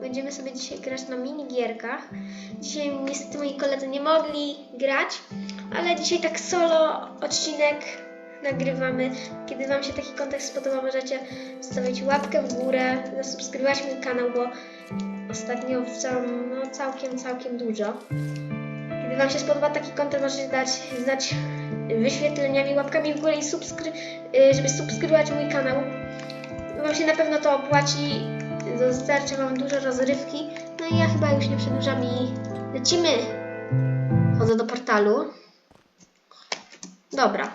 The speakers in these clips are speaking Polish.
Będziemy sobie dzisiaj grać na minigierkach. Dzisiaj niestety moi koledzy nie mogli grać, ale dzisiaj tak solo odcinek nagrywamy. Kiedy Wam się taki kontekst spodobał, możecie zostawić łapkę w górę, zasubskrybować mój kanał, bo ostatnio wrzucam no, całkiem, całkiem dużo. Kiedy Wam się spodoba taki kontent, możecie dać znać wyświetleniami, łapkami w górę i subskry- y, żeby subskrybować mój kanał. Wam się na pewno to opłaci, dostarczy Wam dużo rozrywki. No i ja chyba już nie przedłużam i lecimy. Chodzę do portalu. Dobra.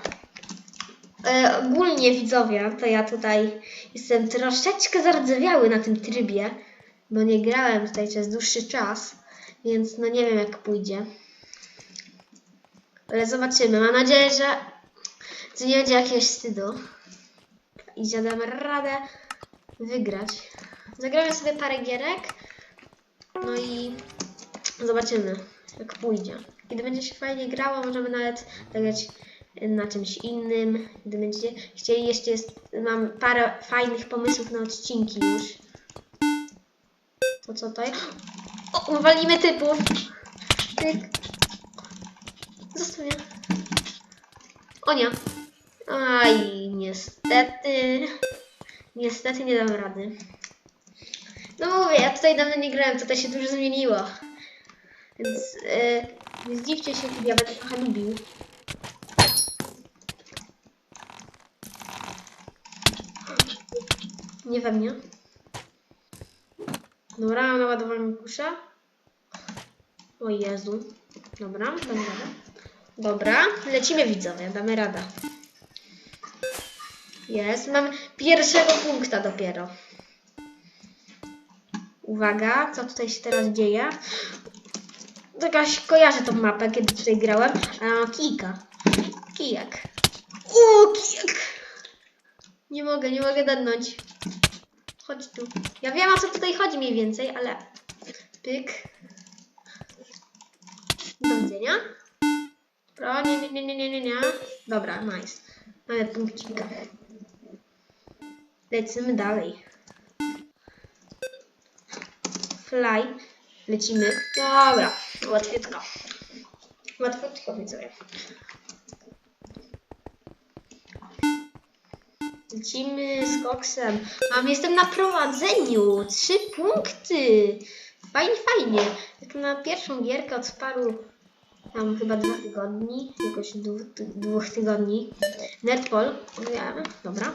E, ogólnie widzowie, to ja tutaj jestem troszeczkę zardzewiały na tym trybie, bo nie grałem tutaj przez dłuższy czas, więc no nie wiem jak pójdzie. Ale zobaczymy. Mam nadzieję, że to nie będzie jakiegoś wstydu. I że dam radę wygrać. Zagramy sobie parę gierek. No i zobaczymy, jak pójdzie. Kiedy będzie się fajnie grało, możemy nawet zagrać na czymś innym. Gdy będziecie chcieli, jeszcze jest, mam parę fajnych pomysłów na odcinki już. To co to jest? O, walimy typów. Tyk. Zostawię. O nie. Aj, niestety. Niestety nie dam rady. No mówię, ja tutaj dawno nie grałem, tutaj się dużo zmieniło. Więc yy, nie zdziwcie się, kiedy ja będę trochę lubił. Nie we mnie. Dobra, mam naładowaną kuszę. O Jezu. Dobra, damy radę. Dobra, lecimy widzowie, damy radę. Jest, mam pierwszego punkta dopiero. Uwaga, co tutaj się teraz dzieje? Jakaś kojarzę tą mapę, kiedy tutaj grałem, mam kijka. Kijak. O, kijak! Nie mogę, nie mogę dadnąć. Chodź tu. Ja wiem o co tutaj chodzi mniej więcej, ale... Pyk. Do widzenia. O, nie, nie, nie, nie, nie, nie, nie. Dobra, nice. Mamy punkcika. Lecimy dalej. Fly. Lecimy. Dobra, łatwiutko. Łatwiutko widzowie. Lecimy z koksem. Mam, jestem na prowadzeniu. Trzy punkty. Fajnie, fajnie. Jak na pierwszą gierkę od paru tam chyba dwa tygodni, jakoś dwóch, ty, dwóch tygodni. Netpol, mówiłem, dobra.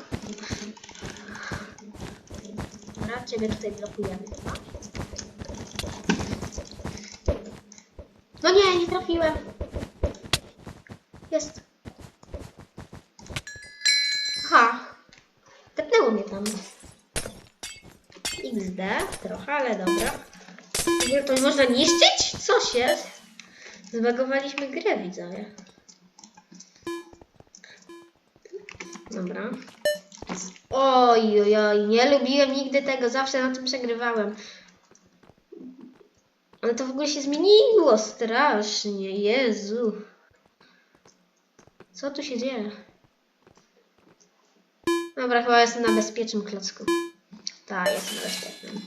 Dobra, ciebie tutaj blokujemy chyba. No nie, nie trafiłem. Jest. Aha. Tepnęło mnie tam. XD, trochę, ale dobra. W to można niszczyć? Co się? Zbagowaliśmy grę, widzowie. Dobra. Oj, oj, oj, nie lubiłem nigdy tego, zawsze na tym przegrywałem. Ale to w ogóle się zmieniło strasznie, Jezu. Co tu się dzieje? Dobra, chyba jestem na bezpiecznym klocku. Tak, jestem na bezpiecznym.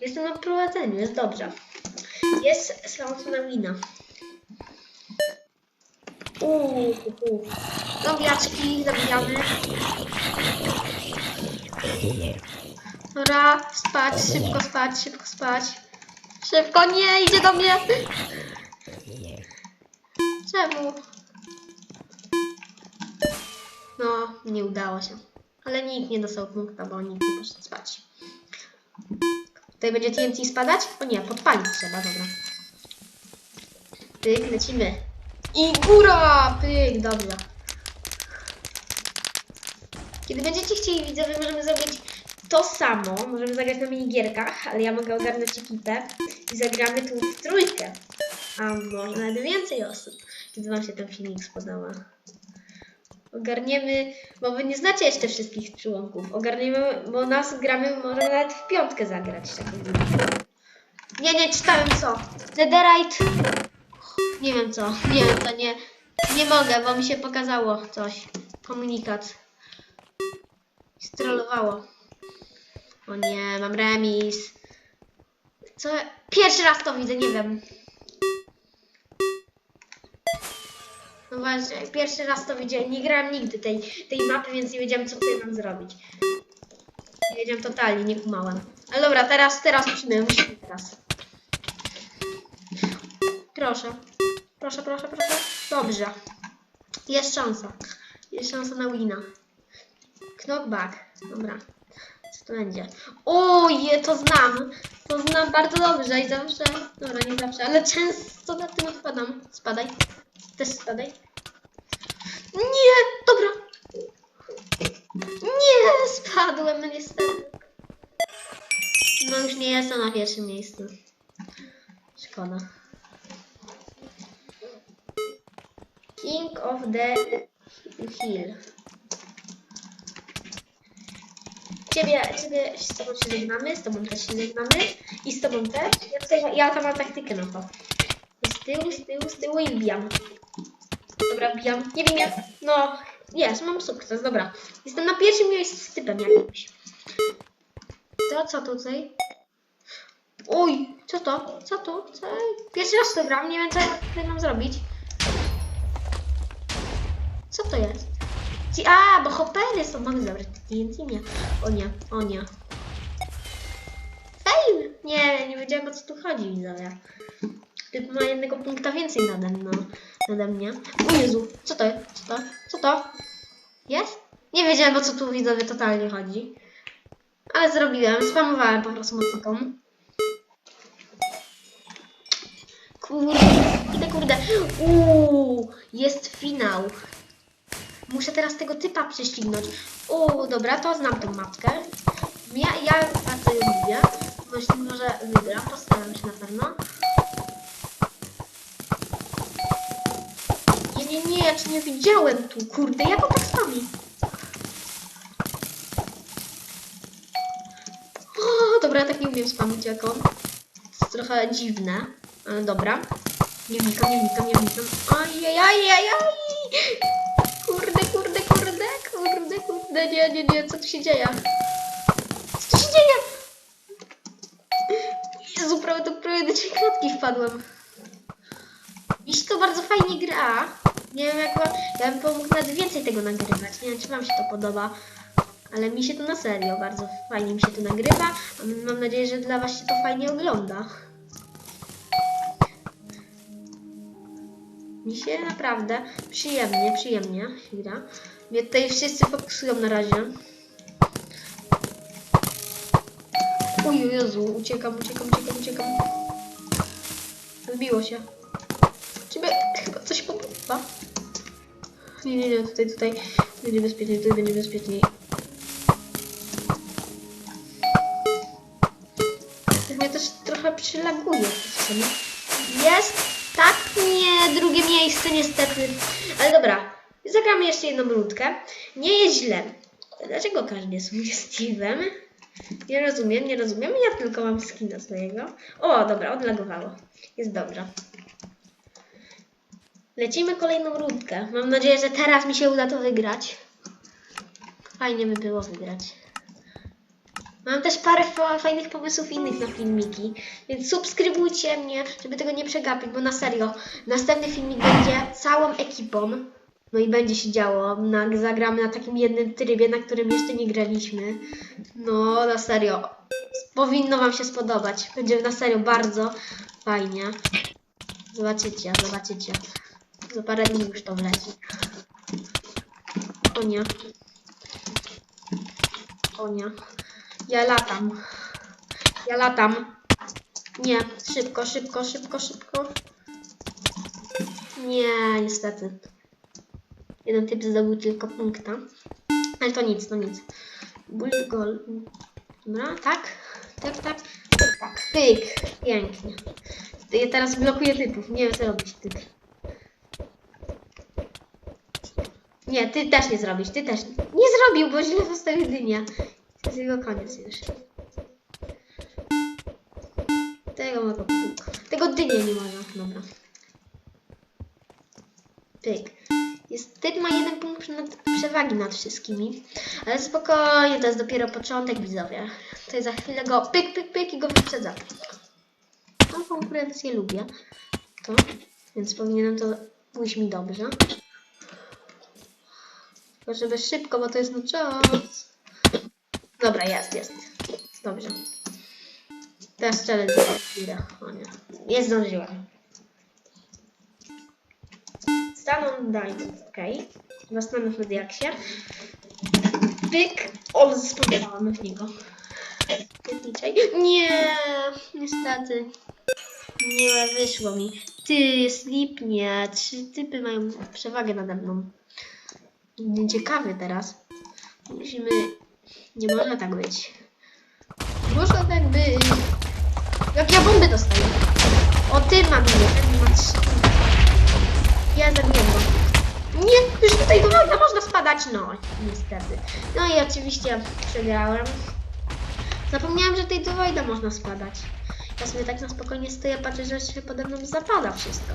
Jestem na prowadzeniu, jest dobrze. Jest szansa na wina. Uuu. Zombiaczki, zabijamy. Dobra, spać, szybko spać, szybko spać. Szybko, nie, idzie do mnie. Czemu? No, nie udało się. Ale nikt nie dostał punkta, bo nikt nie poszedł spać. Tutaj będzie TNT spadać? O nie, podpalić trzeba, dobra. Pyk, lecimy. I góra! Pyk, dobrze. Kiedy będziecie chcieli widzowie, możemy zrobić to samo. Możemy zagrać na minigierkach, ale ja mogę ogarnąć ekipę i zagramy tu w trójkę. A może nawet więcej osób, kiedy wam się ten filmik spodoba. Ogarniemy, bo wy nie znacie jeszcze wszystkich członków. Ogarniemy, bo nas gramy, może nawet w piątkę zagrać. Nie, nie czytałem co. Netherite. Nie wiem co. Nie wiem, to nie. Nie mogę, bo mi się pokazało coś. Komunikat. Strollowało. O nie, mam remis. Co? Pierwszy raz to widzę, nie wiem. No właśnie, pierwszy raz to widziałem. Nie grałem nigdy tej, tej mapy, więc nie wiedziałem, co tutaj mam zrobić. Nie wiedziałem totalnie, nie kumałem. Ale dobra, teraz, teraz musimy, musimy teraz. Proszę. Proszę, proszę, proszę. Dobrze. Jest szansa. Jest szansa na wina. Knockback. Dobra. Co to będzie? O, je, to znam. To znam bardzo dobrze i zawsze. Dobra, nie zawsze, ale często na tym odpadam. Spadaj. Też spadaj. Nie, dobra. Nie, spadłem, no niestety. No już nie jestem na pierwszym miejscu. Szkoda. King of the Hill. Ciebie, ciebie z tobą się żegnamy, z tobą też się żegnamy i z tobą też. Ja, tutaj, ja tam mam taktykę na to. Z tyłu, z tyłu, z tyłu i wbijam. Dobra, wbijam. Nie wiem jak. No, jest, mam sukces, dobra. Jestem na pierwszym miejscu z typem jakimś. To co tutaj? Oj, co to? Co to? Co? Pierwszy raz to gram, nie wiem co mam zrobić. Co to jest? Ci, a, bo hopery są, mogę zabrać TNT, nie. O nie, o nie. Fail! Nie, nie wiedziałem o co tu chodzi, widzowie. Typ ma jednego punkta więcej nade mną, nade mnie. O Jezu, co to? Co to? Co to? Jest? Nie wiedziałem o co tu widzowie totalnie chodzi. Ale zrobiłem, spamowałem po prostu mocyką. Kurde, kurde, kurde. Uuu, jest finał. Muszę teraz tego typa prześcignąć. O, dobra, to znam tą mapkę. Ja, ja bardzo ją lubię. Myślę, może wygram. Postaram się na pewno. Nie, nie, nie, ja cię nie widziałem tu, kurde, jak on tak spami? O, dobra, ja tak nie umiem spamić jak on. To jest trochę dziwne, ale dobra. Nie wnikam, nie wnikam, nie wnikam. Ajajajajaj! Kurde, kurde, kurde, kurde, kurde, nie, nie, nie, co tu się dzieje? Co tu się dzieje? Jezu, prawie, to prawie do klatki wpadłem. Mi się to bardzo fajnie gra. Nie wiem jak ja bym pomógł nawet więcej tego nagrywać. Nie wiem czy wam się to podoba. Ale mi się to na serio bardzo fajnie mi się to nagrywa. Mam nadzieję, że dla was się to fajnie ogląda. Mi się naprawdę przyjemnie, przyjemnie gra. Mnie tutaj wszyscy fokusują na razie. Oj, Jezu, uciekam, uciekam, uciekam, uciekam. Zbiło się. Ciebie chyba coś podoba. Nie, nie, nie, tutaj, tutaj będzie bezpieczniej, tutaj będzie bezpieczniej. Tak mnie też trochę przylaguje. czasami. Jest! Tak, nie, drugie miejsce niestety. Ale dobra, zagramy jeszcze jedną brudkę. Nie jest źle. Dlaczego każdy jest Steve'em? Nie rozumiem, nie rozumiem. Ja tylko mam skina swojego. O, dobra, odlagowało. Jest dobrze. Lecimy kolejną rundkę. Mam nadzieję, że teraz mi się uda to wygrać. Fajnie by było wygrać. Mam też parę fa- fajnych pomysłów innych na filmiki, więc subskrybujcie mnie, żeby tego nie przegapić, bo na serio, następny filmik będzie całą ekipą. No i będzie się działo. Na, zagramy na takim jednym trybie, na którym jeszcze nie graliśmy. No, na serio. Powinno Wam się spodobać. Będzie na serio bardzo fajnie. Zobaczycie, zobaczycie. Za parę dni już to wleci. O nie. O nie. Ja latam. Ja latam. Nie, szybko, szybko, szybko, szybko. Nie, niestety. Jeden typ zdobył tylko punkta. Ale to nic, to nic. Bullet goal. Dobra, tak? Tak, tak. Tak, tak. Pięknie. Ja teraz blokuję typów. Nie wiem co robić typ. Nie, ty też nie zrobisz, ty też. Nie zrobił, bo źle postawił dynię. Jest jego koniec już. Tego mogę Tego dynię nie można. Dobra. Pyk. Jest, typ ma jeden punkt nad, przewagi nad wszystkimi. Ale spokojnie, to jest dopiero początek widzowie. To za chwilę go pyk, pyk, pyk i go wyprzedza. Tą konkurencję lubię. To, więc powinienem to pójść mi dobrze. Tylko żeby szybko, bo to jest na czas. Dobra, jest, jest. Dobrze. Teraz do chwilę. O nie. Nie zdążyłem. Staną Diamond. Okay. Zastanówmy jak się. Pyk. O, spróbowałam w niego. Piętniczej. Nie, niestety. Nie wyszło mi. Ty, slipnie. Trzy typy mają przewagę nade mną. Ciekawy teraz. Musimy... Nie może tak być. Może tak być. Jak ja bomby dostaję. O, ty ma mnie. Trzy. Ja zabiję go. Nie, już tutaj do wojna można spadać. No, niestety. No i oczywiście przegrałem. Zapomniałem, że tutaj do wojna można spadać. Ja sobie tak na spokojnie stoję, patrzę, że się pode mną zapada wszystko.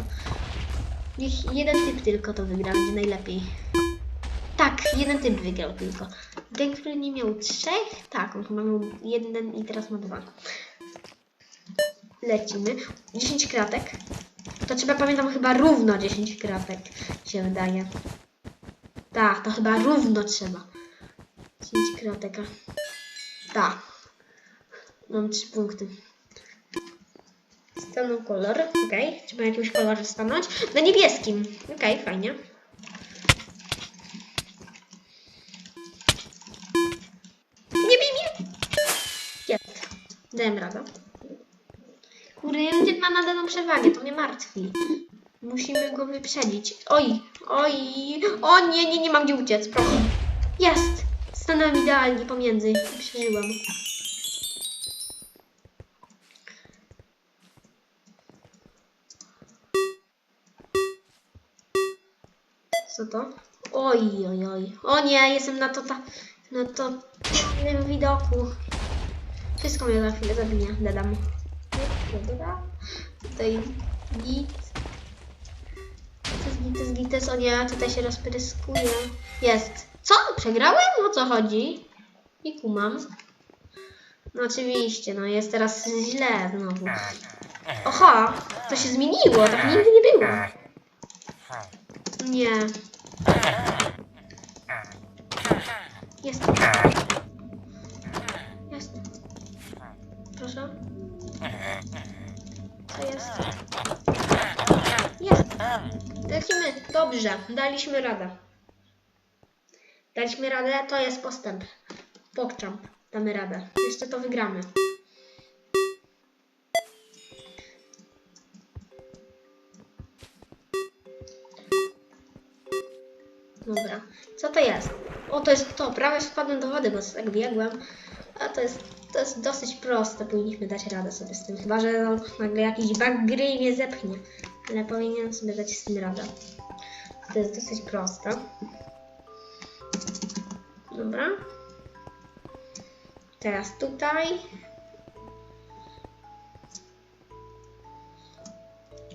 Niech jeden typ tylko to wygra, będzie najlepiej. Tak, jeden typ wygrał tylko. Ten, który nie miał trzech, tak, on chyba miał jeden i teraz ma dwa. Lecimy. 10 kratek. To trzeba, pamiętam, chyba równo 10 kratek się wydaje. Tak, to chyba równo trzeba. 10 kratek. Tak. Mam 3 punkty. Stanął kolor, okej. Trzeba jakimś kolorze stanąć. Na niebieskim. Okej, fajnie. Dałem radę. Kurde, jeden ma nade mną przewagę, to mnie martwi. Musimy go wyprzedzić. Oj, oj, o nie, nie, nie mam gdzie uciec, proszę. Jest! Stanąłem idealnie pomiędzy i przeżyłem. Co to? Oj, oj, oj. O nie, jestem na to, ta, na to widoku. Wszystko mnie za chwilę zabije. Dodam. Dobra. Tutaj git. To jest git, to jest git, to jest o nie, tutaj się rozpryskuje. Jest. Co? Przegrałem? O co chodzi? I kumam. No oczywiście, no jest teraz źle znowu. Oha, to się zmieniło, tak nigdy nie było. Nie. Jest. Proszę. Co jest? Jest. Lecimy. Dobrze. Daliśmy radę. Daliśmy radę. To jest postęp. Pokczam. Damy radę. Jeszcze to wygramy. Dobra. Co to jest? O, to jest to. Prawie wpadłem do wody, bo tak biegłem. A to jest, to jest dosyć proste. Powinniśmy dać radę sobie z tym. Chyba, że no, nagle jakiś bug gry mnie zepchnie. Ale powinienem sobie dać z tym radę. To jest dosyć proste. Dobra. Teraz tutaj.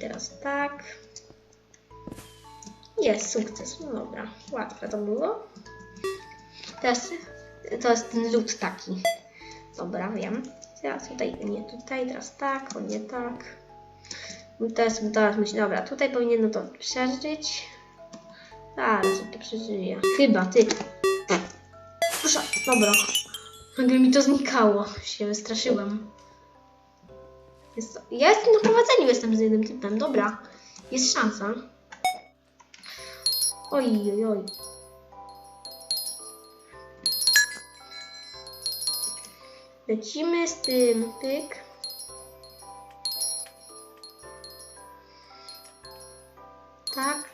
Teraz tak. Jest sukces. No dobra, łatwe to było. Teraz to jest ten lód taki. Dobra, wiem. Teraz tutaj, nie tutaj, teraz tak, o nie tak. I Teraz, teraz myślę, dobra, tutaj powinienem to przeżyć. Sobie to przeżyję. Chyba, ty. Proszę, dobra. Nagle mi to znikało. Się wystraszyłem. Jest, ja jestem na prowadzeniu, jestem z jednym typem. Dobra, jest szansa. Oj, oj, oj. Lecimy z tym, pyk. Tak.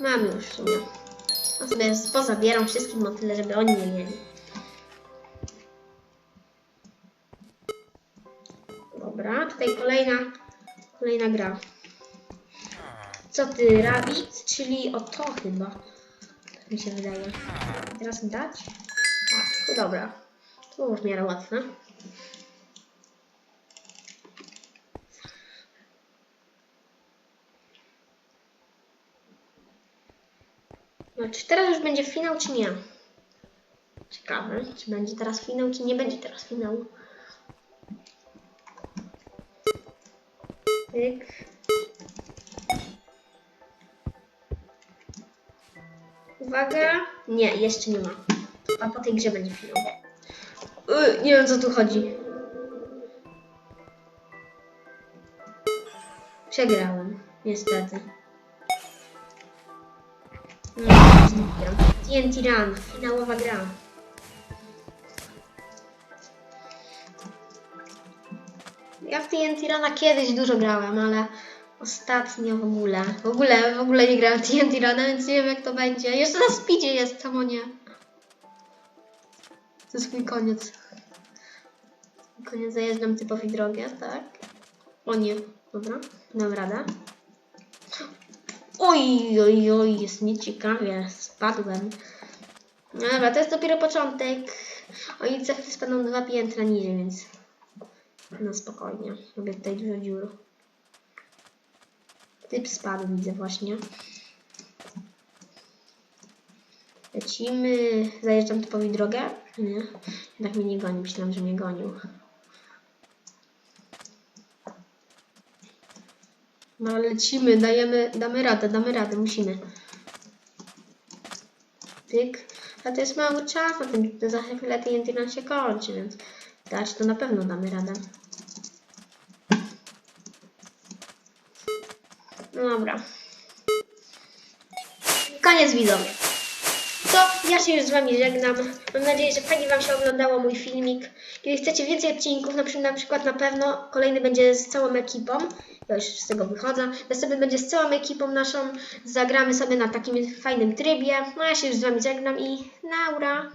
Mam już w sumie. No sobie pozabieram wszystkim o tyle, żeby oni nie mieli. Dobra, tutaj kolejna, kolejna gra. Co ty, rabbit? Czyli o to chyba. Tak mi się wydaje. Teraz dać? A, to dobra. Było w miarę łatwe. A czy teraz już będzie finał, czy nie? Ciekawe, czy będzie teraz finał, czy nie będzie teraz finału. Pyk. Uwaga. Nie, jeszcze nie ma. A po tej grze będzie finał. Yy, nie wiem, co tu chodzi. Przegrałem, niestety. Nie, nie TNT Run, finałowa gra. Ja w TNT Runa kiedyś dużo grałem, ale ostatnio w ogóle, w ogóle, w ogóle nie grałem TNT Runa, więc nie wiem jak to będzie. Jeszcze na speedzie jest, czemu nie? To jest mój koniec. Koniec zajeżdżam typowi drogę, tak? O nie, dobra, dam radę. Oj, oj, oj, jest nieciekawie, spadłem. No dobra, to jest dopiero początek. Oni za chwilę spadną dwa piętra niżej, więc no spokojnie. Robię tutaj dużo dziur. Typ spadł, widzę właśnie. Lecimy. Zajeżdżam typowi drogę. Nie. Jednak mnie nie goni. Myślałam, że mnie gonił. No lecimy, dajemy, damy radę, damy radę, musimy. Tyk. A to jest mały czas, na tym za chwilę TNT nam się kończy, więc dać to na pewno damy radę. No dobra. Koniec widzowie. To ja się już z Wami żegnam. Mam nadzieję, że fajnie Wam się oglądało mój filmik. Jeżeli chcecie więcej odcinków, na przykład, na przykład na pewno kolejny będzie z całą ekipą. Ja już z tego wychodzę. Następny będzie z całą ekipą naszą. Zagramy sobie na takim fajnym trybie. No ja się już z Wami żegnam i naura.